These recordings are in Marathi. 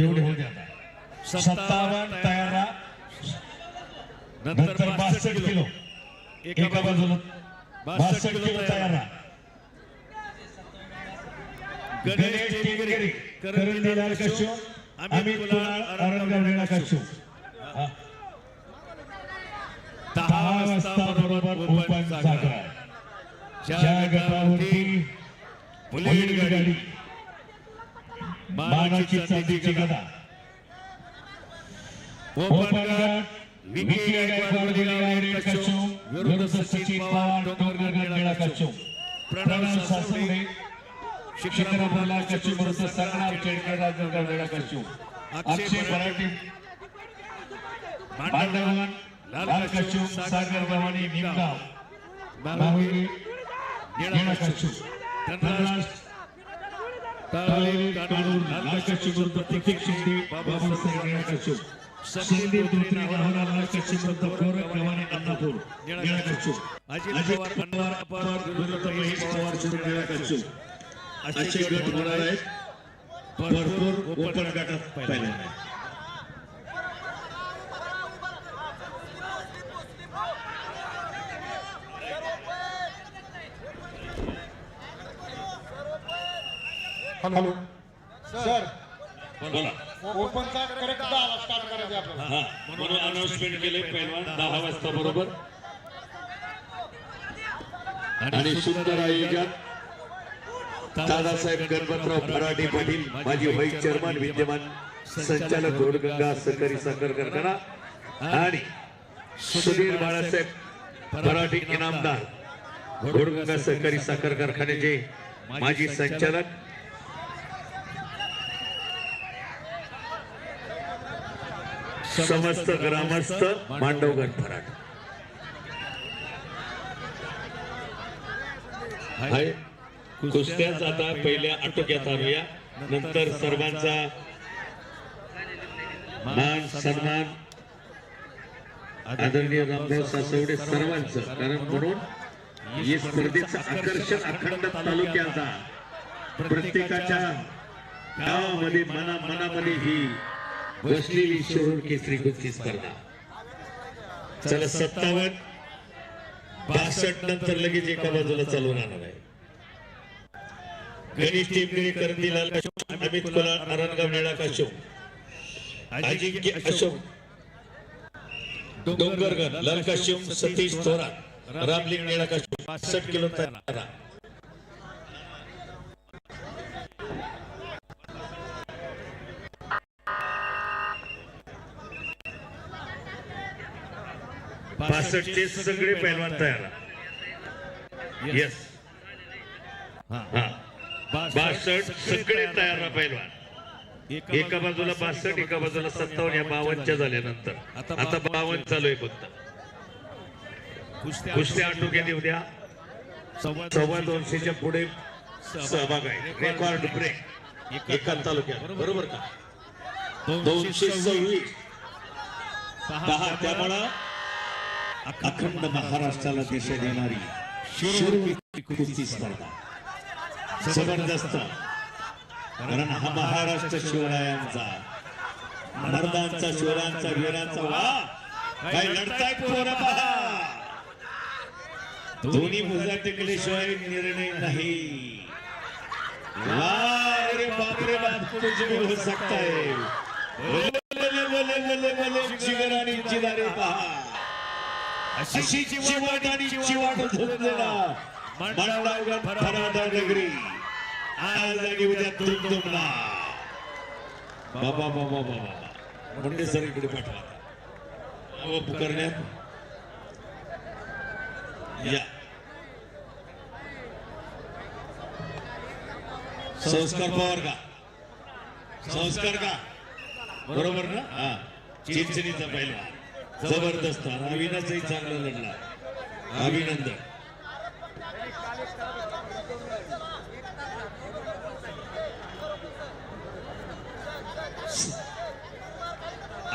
तेवढे होते आता सत्तावन्न तयार. नंतर बासष्ट किलो एका बाजूला बासष्ट किलो तयार. गणेश टिंगरे लाल कशो अमित औरंगाबाद कशो. दहा वाजता बरोबर ओपन साखर आहे. ज्या गटावरती बुलेट गाडी मानाची चांदीची गदा ओपन गट विकी गायकवाड निळा कशो विरुद्ध सचिन पवार डोंगरगड निळा कशो प्रणव सासवडे शिक्षणाला कच्ची विरुद्ध अक्षय मराठी भांडवल लाल कशो सागर गव्हाणी निमगाव. कशो धनराज असे गट होणार आहेत. भरपूर ओपन गटात पहिल्यांदा हॅलो. सर. बोला. ओपनचा करेक्ट दहा स्टार्ट करायचे आपल्याला. हा. म्हणून अनाउन्समेंट केले पहिलवान दहा वाजता बरोबर. आणि सुंदर आयोजन दादासाहेब गणपतराव फराटे पाटील माजी व्हाईस चेअरमन विद्यमान संचालक घोडगंगा सहकारी साखर कारखाना आणि सुधीर बाळासाहेब फराटे इनामदार घोडगंगा सहकारी साखर कारखान्याचे माजी संचालक समस्त ग्रामस्थ मांडवगड फराट. आहे कुस्त्याच आता पहिल्या आटोक्यात आणूया नंतर सर्वांचा मान सन्मान आदरणीय रामभाऊ सासवडे सर्वांचं. कारण म्हणून ही स्पर्धेचं आकर्षण अखंड तालुक्याचा प्रत्येकाच्या गावामध्ये मना मनामध्ये ही बसलेली शिरूर केसरी कुस्ती स्पर्धा। चला सत्तावन्न बासष्ट नंतर लगेच एका बाजूला चालवून आणणार आहे. गणेश टेंबळे करंदी लाल कशो अमित कुलार अरणगाव निळा कशो अजिंक्य अशोक डोंगरगड लाल कशोम सतीश थोरात रामलिंग निळा कशो पासष्ट किलो तयार पासष्टचे सगळे पैलवान तयार येस हा. बासष्ट सगळे तयार राहा पैलवान एका बाजूला बासष्ट एका बाजूला सत्तावन्न या बावनच्या झाल्यानंतर. आता बावन्न चालू आहे फक्त. कुस्त्या आटोक्यात येऊ द्या. सव्वा दोनशेच्या पुढे सहभाग आहे. रेकॉर्ड ब्रेक एका तालुक्यात. बरोबर? का? दोनशे सव्वीस. दहा त्यामुळं अखंड महाराष्ट्राला दिशा देणारी कुस्ती स्पर्धा. जबरदस्त. कारण हा महाराष्ट्र शिवरायांचा मर्दांचा शिवरायांचा वीरांचा वा. काय लढताय पोरं पहा. दोन्ही भुजा टेकल्याशिवाय निर्णय नाही. वा रे बापरे बाप कुछ भी हो सकता है बोले बोले बोले बोले बोले जिगर आणि जिदारे पहा. अशी चिवाट आणि चिवाट झोपलेला मंडावगड फरादा नगरी आज आणि उद्या तुमतुमला बाबा बाबा बाबा मुंडे सर इकडे पाठवा. पुकारण्यात या. संस्कार पवार का? संस्कार का? बरोबर ना? हा. चिंचणीचा पहिला जबरदस्त. अविनाशही चांगला लढला. अभिनंदन.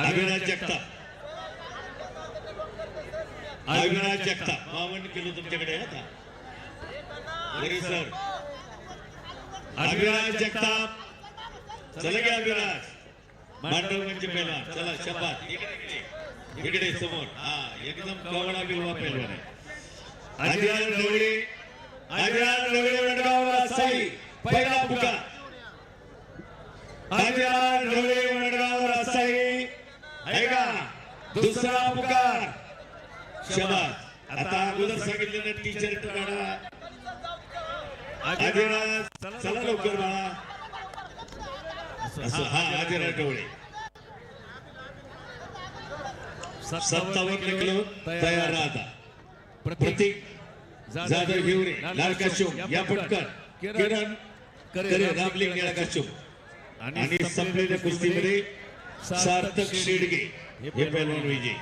अविनाश जगता अविनाश जगता बावन्न किलो तुमच्याकडे आहे आता. अरे सर अविनाश जगताप. चला गे अविनाश. मांडव म्हणजे पहिला. चला शपथ. इकडे समोर. हा एकदम कवडा बिलवा पहिलवान आहे. आदिराज ढवळे आदिराज ढवळे वडगाव रासाई पहिला पुकार. आदिराज ढवळे वडगाव रासाई आहे का? दुसरा पुकार. शबाज. आता अगोदर सांगितलेलं टी शर्ट काढा अजिराज चला लवकर बाळा. असं हा अजिराज ढवळे सत्तावन्न किलो तयार राहता. प्रतीक जाधव हिवरे लाल काशोम या पटकन. किरण करे रामलिंग निळा काशोम आणि संपलेल्या कुस्तीमध्ये सार्थक शेडगे हे पैलवान विजय.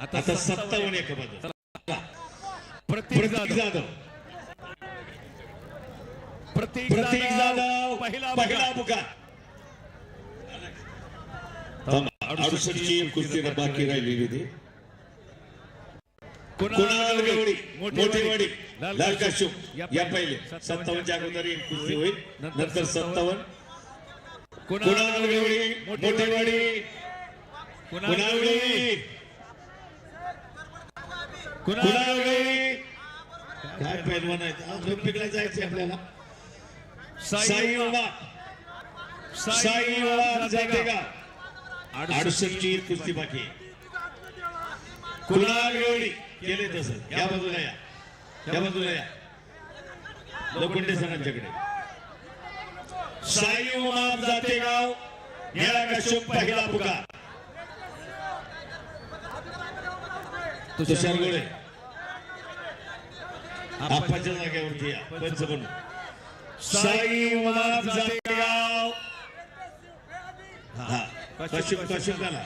आता सत्तावन्न एका बाजू प्रतीक जाधव. प्रतीक जाधव पहिला पहिला पुकार अडुसष्टची कुस्ती बाकी राहिलेली होती. कुणाल गवळी मोठेवाडी लाल काशोम या पहिले. सत्तावन्नच्या अगोदर एक कुस्ती होईल. नंतर सत्तावन्न. कुणाल गवळी मोठेवाडी कुणाल गवळी कुणाल गवळी काय पैलवान आहेत? ऑलिम्पिकला जायचे आपल्याला. साई बाबा साई बाबा जाते का? अडुसष्टी कुस्ती बाकी. कुणाल गवळी केले तसं. या बाजूला या. या बाजूला या. लोखंडे सरांच्याकडे. साई उमाम जाते गाव निळा कश्यप पहिला पुकार. तुषार गोळे आपाच्या जागेवरती या. पंच बनू साई उमाम जाते गाव. हा. कश्यप कश्यप झाला